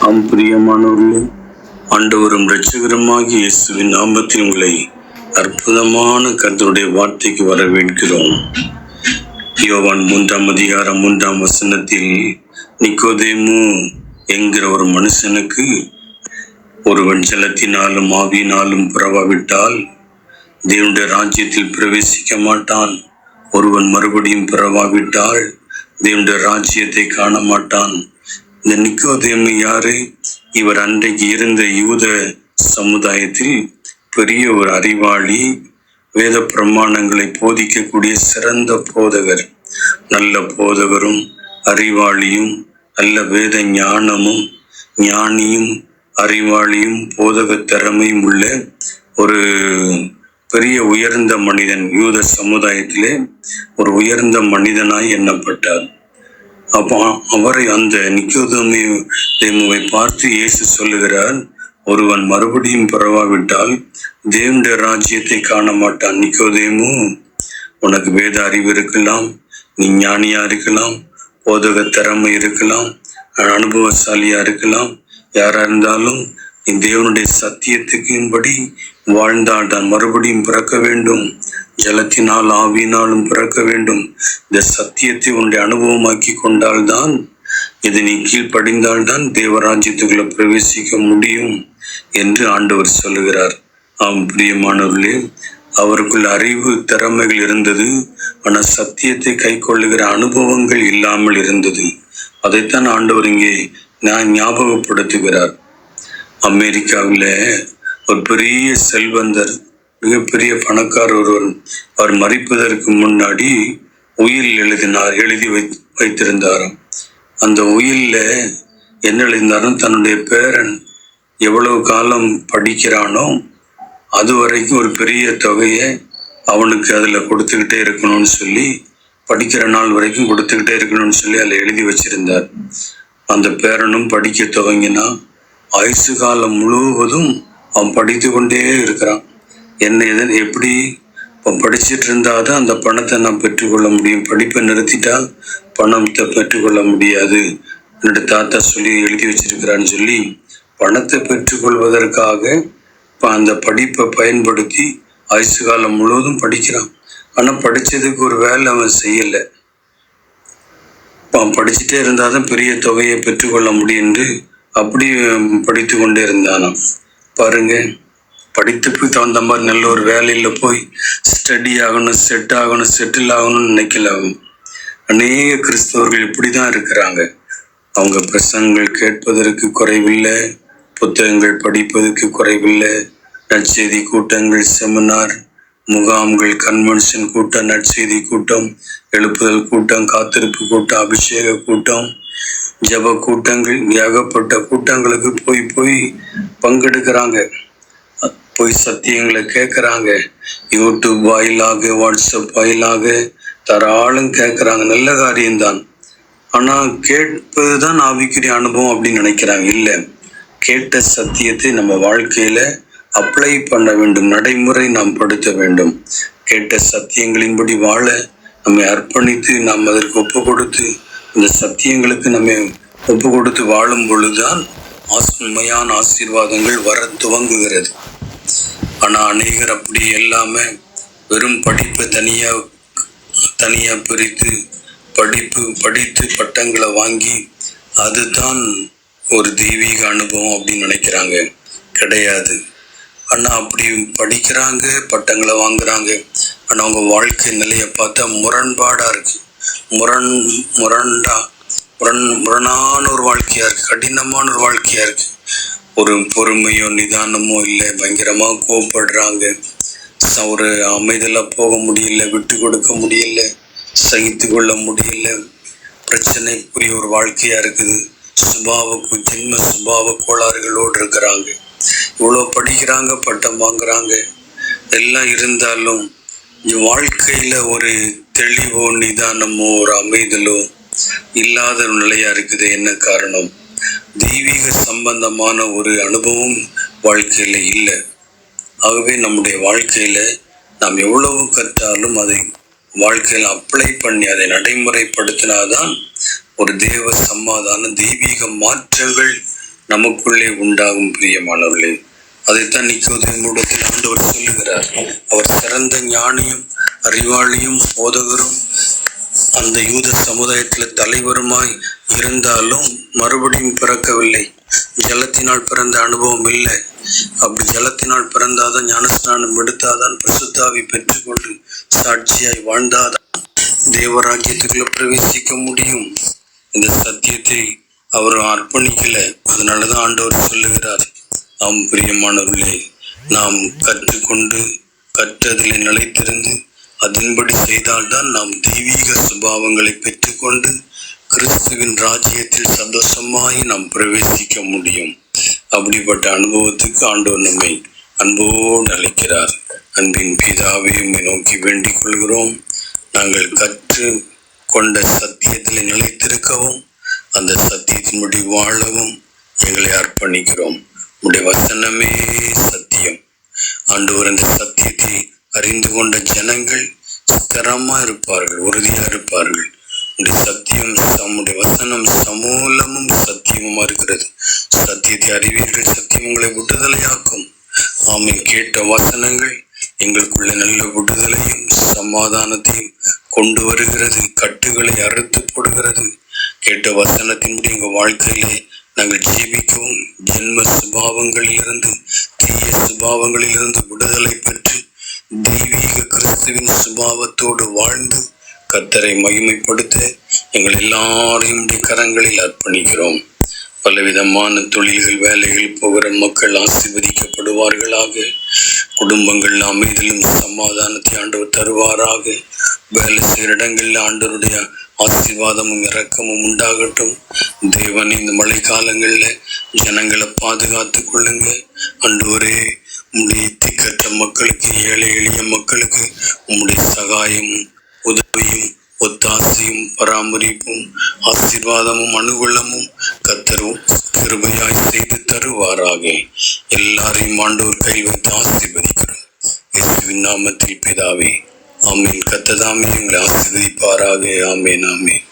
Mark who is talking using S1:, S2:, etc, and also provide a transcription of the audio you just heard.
S1: ஆம் பிரியமானவர்களே ஆண்டவரும் இரட்சகருமாகிய இயேசுவின் நாமத்தில் உங்களை அற்புதமான கருத்தருடைய வார்த்தைக்கு வரவேற்கிறோம். யோவான் மூன்றாம் அதிகாரம் மூன்றாம் வசனத்தில் நிக்கோதேமு என்கிற ஒரு மனுஷனுக்கு ஒருவன் ஜலத்தினாலும் ஆவியினாலும் பிறவாவிட்டால் தேவனுடைய ராஜ்யத்தில் பிரவேசிக்க மாட்டான். ஒருவன் மறுபடியும் பிறவாவிட்டால் தேவனுடைய ராஜ்யத்தை காண மாட்டான். இந்த நிக்கோதேமு யாரு? இவர் அன்றைக்கு இருந்த யூத சமுதாயத்தில் பெரிய ஒரு அறிவாளி வேத பிரமாணங்களை போதிக்கக்கூடிய சிறந்த போதகர். நல்ல போதகரும் அறிவாளியும் நல்ல வேத ஞானமும் ஞானியும் அறிவாளியும் போதக திறமையும் உள்ள ஒரு பெரிய உயர்ந்த மனிதன். யூத சமுதாயத்திலே ஒரு உயர்ந்த மனிதனாய் எண்ணப்பட்டார். அப்போ அவரை அந்த நிக்கோதேமுவை பார்த்து இயேசு சொல்லுகிறார் ஒருவன் மறுபடியும் பிறவாவிட்டால் தேவனுடைய ராஜ்யத்தை காண மாட்டான் நிக்கோதேமு. உனக்கு வேத அறிவு இருக்கலாம் நீ ஞானியா இருக்கலாம் போதக திறமை இருக்கலாம் அனுபவசாலியா இருக்கலாம். யாரா இருந்தாலும் நீ தேவனுடைய சத்தியத்துக்கின்படி வாழ்ந்தால் தான் மறுபடியும் பிறக்க வேண்டும். ஜலத்தினால் ஆவியினாலும் பிறக்க வேண்டும். இந்த சத்தியத்தை உன்னை அனுபவமாக்கி கொண்டால்தான் இது நீ கீழ்ப்படிந்தால்தான் தேவராஜ்யத்துக்குள்ள பிரவேசிக்க முடியும் என்று ஆண்டவர் சொல்லுகிறார். ஆம் பிரியமானவர்களே அவருக்குள் அறிவு திறமைகள் இருந்தது ஆனால் சத்தியத்தை கை கொள்ளுகிற அனுபவங்கள் இல்லாமல் இருந்தது. அதைத்தான் ஆண்டவர் இங்கே நான் ஞாபகப்படுத்துகிறார். அமெரிக்காவில் ஒரு பெரிய செல்வந்தர் மிகப்பெரிய பணக்காரர் ஒருவர் அவர் மறிப்பதற்கு முன்னாடி உயில் எழுதினார் எழுதி வை வைத்திருந்தாராம். அந்த உயில்ல என்ன எழுதினாரும் தன்னுடைய பேரன் எவ்வளவு காலம் படிக்கிறானோ அது வரைக்கும் ஒரு பெரிய தொகையை அவனுக்கு அதில் கொடுத்துக்கிட்டே இருக்கணும்னு சொல்லி படிக்கிற நாள் வரைக்கும் கொடுத்துக்கிட்டே இருக்கணும்னு சொல்லி அதில் எழுதி வச்சிருந்தார். அந்த பேரனும் படிக்க துவங்கினா ஆயுசு காலம் முழுவதும் அவன் படித்து கொண்டே இருக்கிறான். என்ன எது எப்படி இப்போ படிச்சுட்டு இருந்தாதான் அந்த பணத்தை நான் பெற்றுக்கொள்ள முடியும். படிப்பை நிறுத்திட்டால் பணத்தை பெற்றுக்கொள்ள முடியாது. என்னோட தாத்தா சொல்லி எழுதி வச்சிருக்கிறான்னு சொல்லி பணத்தை பெற்றுக்கொள்வதற்காக இப்போ அந்த படிப்பை பயன்படுத்தி ஆயுசு காலம் முழுவதும் படிக்கிறான். ஆனால் படித்ததுக்கு ஒரு வேலை அவன் செய்யலை. அவன் படிச்சுட்டே இருந்தால் தான் பெரிய தொகையை பெற்றுக்கொள்ள முடியும் என்று அப்படி படித்து கொண்டே இருந்தானாம். பாருங்கள் படித்துக்கு தகுந்த மாதிரி நல்ல ஒரு வேலையில் போய் ஸ்டடி ஆகணும் செட் ஆகணும் செட்டில் ஆகணும்னு நினைக்கல ஆகும் அநேக கிறிஸ்தவர்கள் இப்படி தான் இருக்கிறாங்க. அவங்க பிரசங்கள் கேட்பதற்கு குறைவில்லை புத்தகங்கள் படிப்பதற்கு குறைவில்லை நற்செய்தி கூட்டங்கள் செமினார் முகாம்கள் கன்வென்ஷன் கூட்டம் நற்செய்தி கூட்டம் எழுப்புதல் கூட்டம் காத்திருப்பு கூட்டம் அபிஷேக கூட்டம் ஜப கூட்டங்கள் ஏகப்பட்ட கூட்டங்களுக்கு போய் போய் பங்கெடுக்கிறாங்க. போய் சத்தியங்களை கேட்குறாங்க யூடியூப் வாயிலாக வாட்ஸ்அப் வாயிலாக தராளும் கேட்குறாங்க நல்ல காரியம்தான். ஆனால் கேட்பது தான் ஆவிக்குரிய அனுபவம் அப்படின்னு நினைக்கிறாங்க. இல்லை கேட்ட சத்தியத்தை நம்ம வாழ்க்கையில் அப்ளை பண்ண வேண்டும். நடைமுறை நாம் படுத்த வேண்டும். கேட்ட சத்தியங்களின்படி வாழ நம்மை அர்ப்பணித்து நாம் அதற்கு ஒப்பு கொடுத்து அந்த சத்தியங்களுக்கு நம்ம ஒப்பு கொடுத்து வாழும் பொழுதுதான் உண்மையான ஆசீர்வாதங்கள் வர துவங்குகிறது. ஆனால் அநேகர் அப்படி எல்லாமே வெறும் படிப்பை தனியாக தனியாக பிரித்து படிப்பு படித்து பட்டங்களை வாங்கி அதுதான் ஒரு தெய்வீக அனுபவம் அப்படின்னு நினைக்கிறாங்க. கிடையாது. ஆனால் அப்படி படிக்கிறாங்க பட்டங்களை வாங்குறாங்க. ஆனால் அவங்க வாழ்க்கை நிலையை பார்த்தா முரண்பாடாக இருக்குது முரண் முரண்டா முரண் முரணான ஒரு வாழ்க்கையாக இருக்குது கடினமான ஒரு வாழ்க்கையாக இருக்குது ஒரு பொறுமையோ நிதானமோ இல்லை. பயங்கரமாக கோவப்படுறாங்க. ஒரு அமைதியில் போக முடியல விட்டு கொடுக்க முடியல சகித்து கொள்ள முடியல. பிரச்சனைக்குரிய ஒரு வாழ்க்கையாக இருக்குது. சுபாவ ஜென்ம சுபாவ கோளாறுகளோடு இருக்கிறாங்க. இவ்வளோ படிக்கிறாங்க பட்டம் வாங்குறாங்க. எல்லாம் இருந்தாலும் வாழ்க்கையில் ஒரு தெளிவோ நிதானமோ ஒரு அமைதலோ இல்லாத ஒரு இருக்குது. என்ன காரணம்? தெய்வீக சம்பந்தமான ஒரு அனுபவம் வாழ்க்கையில் இல்லை. ஆகவே நம்முடைய வாழ்க்கையில் நாம் எவ்வளவு கற்றாலும் அதை வாழ்க்கையில் அப்ளை பண்ணி அதை நடைமுறைப்படுத்தினாதான் ஒரு தேவ சமாதான தெய்வீக மாற்றங்கள் நமக்குள்ளே உண்டாகும் பிரியமானவர்களே. அதைத்தான் நிக்கோதேமுடத்தில் ஆண்டவர் சொல்லுகிறார். அவர் சிறந்த ஞானியும் அறிவாளியும் போதகரும் அந்த யூத சமுதாயத்தில் தலைவருமாய் இருந்தாலும் மறுபடியும் பிறக்கவில்லை. ஜலத்தினால் பிறந்த அனுபவம் இல்லை. அப்படி ஜலத்தினால் பிறந்தாதான் ஞானஸ்நானம் எடுத்தாதான் பிரசுத்தாவை பெற்றுக்கொண்டு சாட்சியாய் வாழ்ந்தாதான் தேவராஜ்யத்துக்குள்ள பிரவேசிக்க முடியும். இந்த சத்தியத்தை அவர் அர்ப்பணிக்கல. அதனாலதான் ஆண்டவர் சொல்லுகிறார் ஆம் பிரியமானவர்களே நாம் கற்றுக்கொண்டு கற்றதில் நிலைத்திருந்து அதன்படி செய்தால்தான் நாம் தெய்வீக சுபாவங்களை பெற்றுக்கொண்டு கிறிஸ்துவின் ராஜ்யத்தில் சந்தோஷமாய் நாம் பிரவேசிக்க முடியும். அப்படிப்பட்ட அனுபவத்துக்கு ஆண்டவர் நம்மை அன்போடு அழைக்கிறார். அன்பின் பிதாவையும் நோக்கி வேண்டிக் கொள்கிறோம். நாங்கள் கற்று கொண்ட சத்தியத்தில் நிலைத்திருக்கவும் அந்த சத்தியத்தின்படி வாழவும் எங்களை அர்ப்பணிக்கிறோம். உடைய வசனமே சத்தியம். ஆண்டவர் அந்த சத்தியத்தை அறிந்து கொண்ட ஜனங்கள் ஸ்திரமா இருப்பார்கள் உறுதியா இருப்பார்கள். உடைய சத்தியம் நம்முடைய வசனம் சமூலமும் சத்தியமுமா இருக்கிறது? சத்தியத்தை அறிவீர்கள் சத்தியம் உங்களை விடுதலையாக்கும். ஆமை கேட்ட வசனங்கள் எங்களுக்குள்ள நல்ல விடுதலையும் சமாதானத்தையும் கொண்டு வருகிறது கட்டுகளை அறுத்து போடுகிறது. கேட்ட வசனத்தின்படி எங்கள் வாழ்க்கையிலே நாங்கள் ஜீவிக்கவும் ஜென்ம சுபாவங்களிலிருந்து தீய சுபாவங்களிலிருந்து விடுதலை பெற்று தெய்வீக கிறிஸ்துவின் சுபாவத்தோடு வாழ்ந்து கத்தரை மகிமைப்படுத்த எங்கள் எல்லாரையும் உடைய கரங்களில் அர்ப்பணிக்கிறோம். பலவிதமான தொழில்கள் வேலைகள் போகிற மக்கள் ஆசீர்வதிக்கப்படுவார்களாக. குடும்பங்கள் அமைதியிலும் சமாதானத்தை ஆண்டவர் தருவாராக. வேலை செய்கிற இடங்களில் ஆண்டவருடைய ஆசீர்வாதமும் இறக்கமும் உண்டாகட்டும். தேவன் இந்த மழை காலங்களில் ஜனங்களை பாதுகாத்து கொள்ளுங்க ஒரே உம்முடைய திக்கற்ற மக்களுக்கு ஏழை எளிய மக்களுக்கு உம்முடைய சகாயமும் உதவியும் ஒத்தாசையும் பராமரிப்பும் ஆசீர்வாதமும் அனுகூலமும் கத்தரும் கிருபையாய் செய்து தருவாராக. எல்லாரையும் ஆண்டோர் கை வைத்து ஆசீர்வதிக்கிறோம். இயேசுவின் நாமத்தில் பிதாவே ஆமீன். கத்ததாமே எங்களை ஆசீர்வதிப்பாராக. ஆமேன் ஆமேன்.